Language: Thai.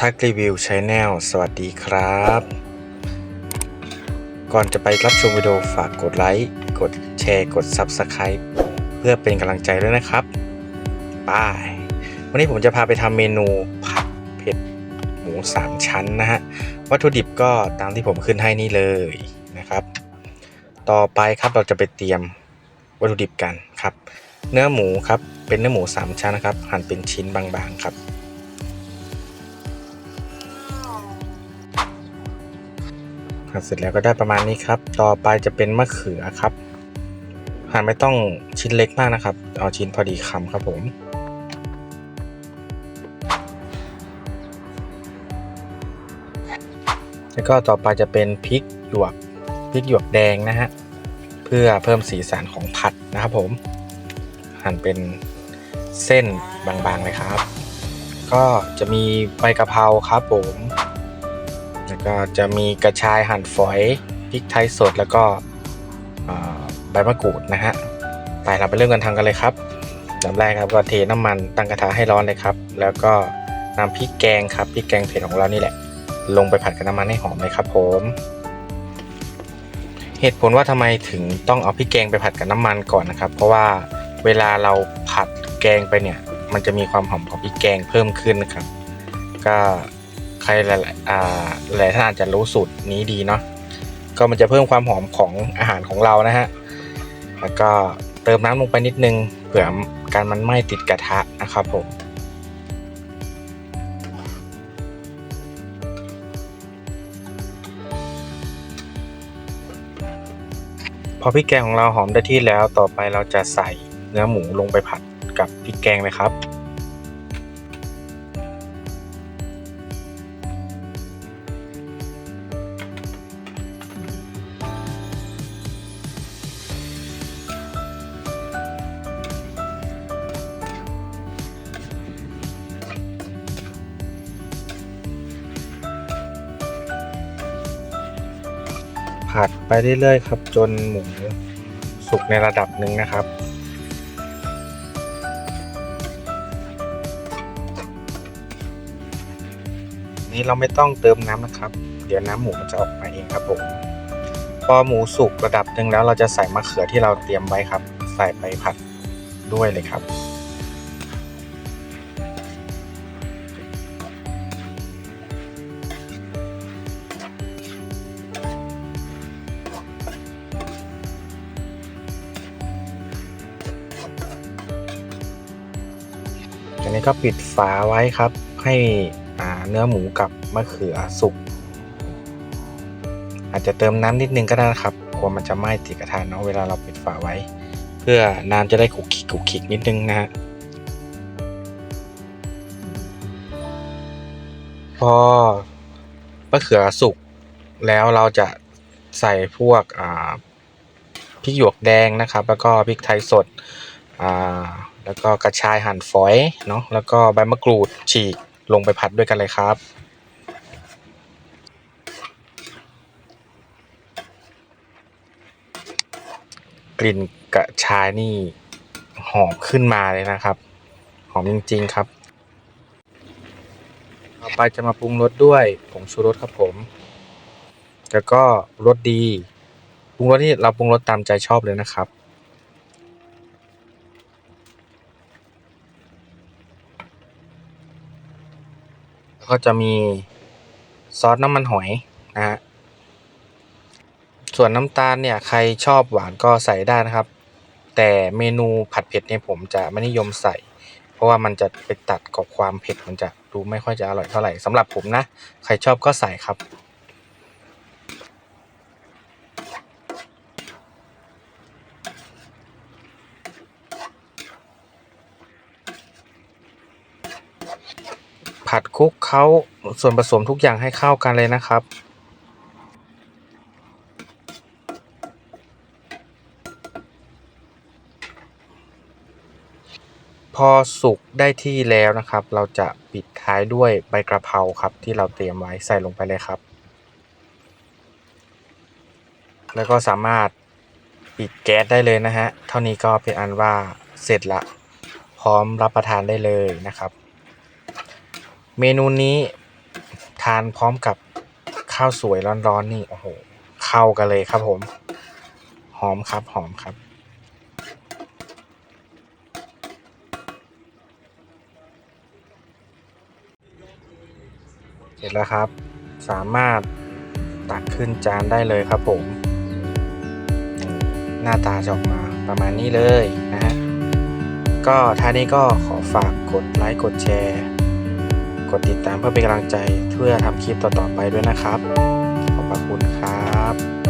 ทักรีวิวชแนลสวัสดีครับ ก่อนจะไปรับชมวิดีโอฝากกดไลค์กดแชร์กด Subscribe เพื่อเป็นกำลังใจด้วยนะครับบายวันนี้ผมจะพาไปทำเมนูผัดเผ็ดหมู 3 ชั้นนะฮะ วัตถุดิบก็ตามที่ผมขึ้นให้นี่เลยนะครับ ต่อไปครับเราจะไปเตรียมวัตถุดิบกันครับ เนื้อหมูครับเป็นเนื้อหมู 3 ชั้นนะครับ หั่นเป็นชิ้นบางๆครับ เสร็จแล้วก็ได้ประมาณนี้ครับ ต่อไปจะเป็นมะเขือครับหั่นไม่ต้องชิ้นเล็กมากนะครับ เอาชิ้นพอดีคำครับผมแล้วก็ต่อไปจะเป็นพริกหยวกพริกหยวกแดงนะฮะเพื่อเพิ่มสีสันของผัดนะครับผม หั่นเป็นเส้นบางๆเลยครับ ก็จะมีใบกะเพราครับผม แล้วก็จะมีกระชายหั่นฝอยพริกไทยสดแล้วก็ใบมะกรูดนะฮะไปเราไปเริ่มกันทำกันเลยครับลำแรกครับก็เทน้ำมันตั้งกระทะให้ร้อนเลยครับ แล้วก็นำพริกแกงครับพริกแกงเผ็ดของเรานี่แหละ ลงไปผัดกับน้ำมันให้หอมเลยครับผม เหตุผลว่าทำไมถึงต้องเอาพริกแกงไปผัดกับน้ำมันก่อนนะครับ เพราะว่าเวลาเราผัดแกงไปเนี่ย มันจะมีความหอมของพริกแกงเพิ่มขึ้นนะครับ ก็ ใครหลายๆอ่าหลายท่านอาจจะรู้สูตรนี้ดีเนาะก็มันจะเพิ่มความหอมของอาหารของเรานะฮะแล้วก็เติมน้ำลงไปนิดนึงเผื่อการมันไหม้ติดกระทะนะครับผมพอพริกแกงของเราหอมได้ที่แล้วต่อไปเราจะใส่เนื้อหมูลงไปผัดกับพริกแกงเลยครับ ผัดไปเรื่อยๆครับ จนหมูสุกในระดับหนึ่งนะครับ นี่เราไม่ต้องเติมน้ำนะครับ เดี๋ยวน้ำหมูมันจะออกมาเองครับผมพอหมูสุกระดับหนึ่งแล้วเราจะใส่มะเขือที่เราเตรียมไว้ครับ ใส่ไปผัดด้วยเลยครับ จากนี้ก็ปิดฝาไว้ครับ ให้เนื้อหมูกับมะเขือสุก อาจจะเติมน้ำนิดนึงก็ได้นะครับกลัวมันจะไหม้ติดกระทะเนาะเวลาเราปิดฝาไว้ เพื่อน้ำจะได้ขลุกขิกขลุกขิกนิดนึงนะฮะพอมะเขือสุกแล้วเราจะใส่พวกพริกหยวกแดงนะครับ แล้วก็พริกไทยสดอ่า แล้วก็กระชายหั่นฝอยเนาะแล้วก็ใบมะกรูดฉีกลงไปผัดด้วยกันเลยครับ กลิ่นกระชายนี่หอมขึ้นมาเลยนะครับ หอมจริงๆครับต่อไปจะมาปรุงรสด้วยผงชูรสครับผม แล้วก็รสดีปรุงรสนี่เราปรุงรสตามใจชอบเลยนะครับ แล้วก็จะมีซอสน้ำมันหอยนะฮะ ส่วนน้ำตาลเนี่ยใครชอบหวานก็ใส่ได้นะครับ แต่เมนูผัดเผ็ดเนี่ยผมจะไม่นิยมใส่ เพราะว่ามันจะไปตัดกับความเผ็ดมันจะดูไม่ค่อยจะอร่อยเท่าไหร่สำหรับผมนะ ใครชอบก็ใส่ครับ ผัดคลุกเคล้าส่วนผสมทุกอย่างให้เข้ากันเลยนะครับ พอสุกได้ที่แล้วนะครับ เราจะปิดท้ายด้วยใบกระเพราครับ ที่เราเตรียมไว้ใส่ลงไปเลยครับ แล้วก็สามารถปิดแก๊สได้เลยนะฮะ เท่านี้ก็เป็นอันว่าเสร็จละ พร้อมรับประทานได้เลยนะครับ เมนูนี้ทานพร้อมกับข้าวสวยร้อนๆนี่โอ้โหเข้ากันเลยครับผม หอมครับหอมครับ เสร็จแล้วครับ สามารถตักขึ้นจานได้เลยครับผม หน้าตาจะออกมาประมาณนี้เลยนะฮะก็ท่านี้ก็ขอฝากกดไลค์กดแชร์ กดติดตามเพื่อเป็นกำลังใจเพื่อทำคลิปต่อๆไปด้วยนะครับ ขอบพระคุณครับ